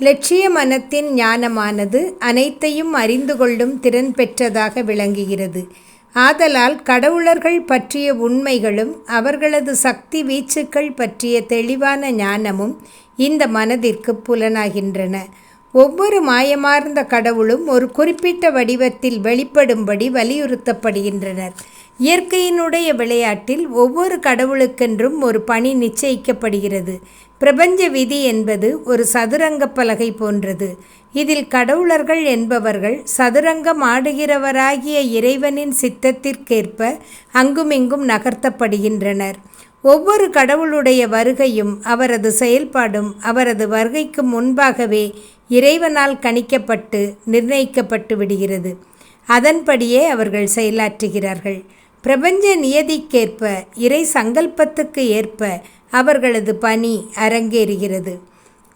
லட்சிய மனத்தின் ஞானமானது அனைத்தையும் அறிந்து கொள்ளும் திறன் பெற்றதாக விளங்குகிறது. ஆதலால் கடவுளர்கள் பற்றிய உண்மைகளும் அவர்களது சக்தி வீச்சுக்கள் பற்றிய தெளிவான ஞானமும் இந்த மனதிற்கு புலனாகின்றன. ஒவ்வொரு மாயமார்ந்த கடவுளும் ஒரு குறிப்பிட்ட வடிவத்தில் வெளிப்படும்படி வலியுறுத்தப்படுகின்றனர். இயற்கையினுடைய விளையாட்டில் ஒவ்வொரு கடவுளுக்கென்றும் ஒரு பணி நிச்சயிக்கப்படுகிறது. பிரபஞ்ச விதி என்பது ஒரு சதுரங்க பலகை போன்றது. இதில் கடவுளர்கள் என்பவர்கள் சதுரங்கம் ஆடுகிறவராகிய இறைவனின் சித்தத்திற்கேற்ப அங்குமிங்கும் நகர்த்தப்படுகின்றனர். ஒவ்வொரு கடவுளுடைய வருகையும் அவரது செயல்பாடும் அவரது வருகைக்கு முன்பாகவே இறைவனால் கணிக்கப்பட்டு நிர்ணயிக்கப்பட்டு விடுகிறது. அதன்படியே அவர்கள் செயலாற்றுகிறார்கள். பிரபஞ்ச நியதிக்கேற்ப இறை சங்கல்பத்துக்கு ஏற்ப அவர்களது பணி அரங்கேறுகிறது.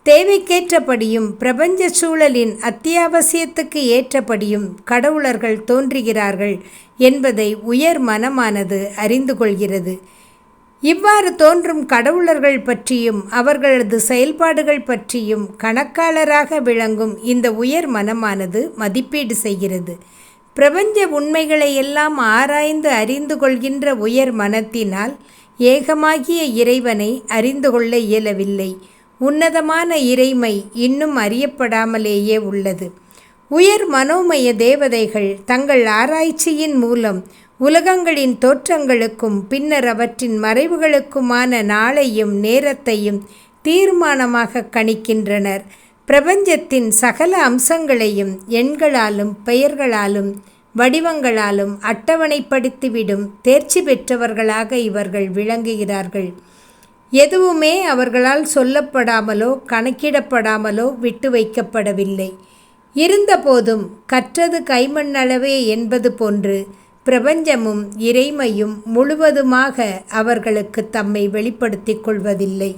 தேவைக்கேற்றபடியும் பிரபஞ்ச சூழலின் அத்தியாவசியத்துக்கு ஏற்றபடியும் கடவுளர்கள் தோன்றுகிறார்கள் என்பதை உயர் மனமானது அறிந்து கொள்கிறது. இவ்வாறு தோன்றும் கடவுளர்கள் பற்றியும் அவர்களது செயல்பாடுகள் பற்றியும் கணக்காளராக விளங்கும் இந்த உயர் மனமானது மதிப்பீடு செய்கிறது. பிரபஞ்ச உண்மைகளை எல்லாம் ஆராய்ந்து அறிந்து கொள்கின்ற உயர் மனத்தினால் ஏகமாகிய இறைவனை அறிந்து கொள்ள இயலவில்லை. உன்னதமான இறைமை இன்னும் அறியப்படாமலேயே உள்ளது. உயர் மனோமய தேவதைகள் தங்கள் ஆராய்ச்சியின் மூலம் உலகங்களின் தோற்றங்களுக்கும் பின்னர் அவற்றின் மறைவுகளுக்குமான நாளையும் நேரத்தையும் தீர்மானமாக கணிக்கின்றனர். பிரபஞ்சத்தின் சகல அம்சங்களையும் எண்களாலும் பெயர்களாலும் வடிவங்களாலும் அட்டவணைப்படுத்திவிடும் தேர்ச்சி பெற்றவர்களாக இவர்கள் விளங்குகிறார்கள். எதுவுமே அவர்களால் சொல்லப்படாமலோ கணக்கிடப்படாமலோ விட்டு வைக்கப்படவில்லை. இருந்தபோதும் கற்றது கைமண்ணளவே என்பது போன்று பிரபஞ்சமும் இறைமையும் முழுவதுமாக அவர்களுக்கு தம்மை வெளிப்படுத்திக் கொள்வதில்லை.